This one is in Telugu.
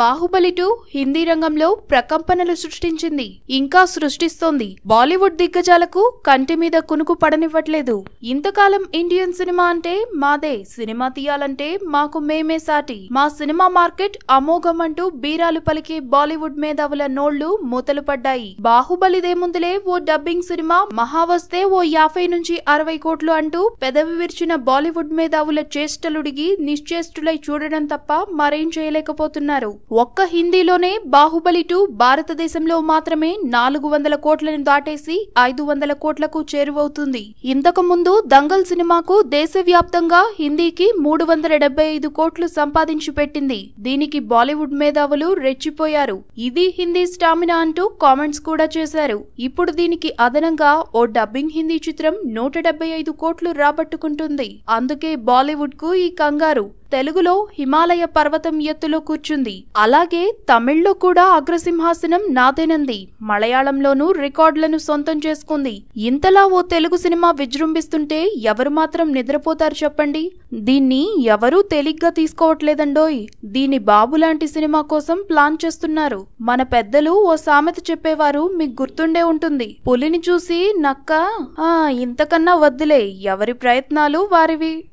బాహుబలి టూ హిందీ రంగంలో ప్రకంపనలు సృష్టించింది. ఇంకా సృష్టిస్తోంది. బాలీవుడ్ దిగ్గజాలకు కంటి మీద కునుకు పడనివ్వట్లేదు. ఇంతకాలం ఇండియన్ సినిమా అంటే మాదే. సినిమా తీయాలంటే మాకు మేమే సాటి. మా సినిమా మార్కెట్ అమోఘం అంటూ బీరాలు పలికే బాలీవుడ్ మేధావుల నోళ్ళు మూతలు పడ్డాయి. బాహుబలిదేముందులే ఓ డబ్బింగ్ సినిమా మహా వస్తే ఓ యాభై నుంచి అరవై కోట్లు అంటూ పెదవి విరిచిన బాలీవుడ్ మేధావుల చేష్టలుడిగి నిశ్చేష్టులై చూడడం తప్ప మరేం చేయలేకపోతున్నారు. ఒక్క హిందీలోనే బాహుబలి టూ భారతదేశంలో మాత్రమే నాలుగు వందల కోట్లను దాటేసి ఐదు వందల కోట్లకు చేరువవుతుంది. ఇంతకు ముందు దంగల్ సినిమాకు దేశవ్యాప్తంగా హిందీకి మూడు వందల డెబ్బై ఐదు కోట్లు సంపాదించి పెట్టింది. దీనికి బాలీవుడ్ మేధావులు రెచ్చిపోయారు. ఇది హిందీ స్టామినా అంటూ కామెంట్స్ కూడా చేశారు. ఇప్పుడు దీనికి అదనంగా ఓ డబ్బింగ్ హిందీ చిత్రం నూట డెబ్బై ఐదు కోట్లు రాబట్టుకుంటుంది. అందుకే బాలీవుడ్కు ఈ కంగారు. తెలుగులో హిమాలయ పర్వతం ఎత్తులో కూర్చుంది. అలాగే తమిళ్ళో కూడా అగ్రసింహాసనం నాదేనంది మలయాళంలోనూ రికార్డులను సొంతం చేసుకుంది. ఇంతలా ఓ తెలుగు సినిమా విజృంభిస్తుంటే ఎవరు మాత్రం నిద్రపోతారు చెప్పండి? దీన్ని ఎవరూ తేలిగ్గా తీసుకోవట్లేదండోయ్. దీని బాబు లాంటి సినిమా కోసం ప్లాన్ చేస్తున్నారు. మన పెద్దలు ఓ సామెత చెప్పేవారు మీకు గుర్తుండే ఉంటుంది. పులిని చూసి నక్క ఆ ఇంతకన్నా వద్దులే. ఎవరి ప్రయత్నాలు వారివి?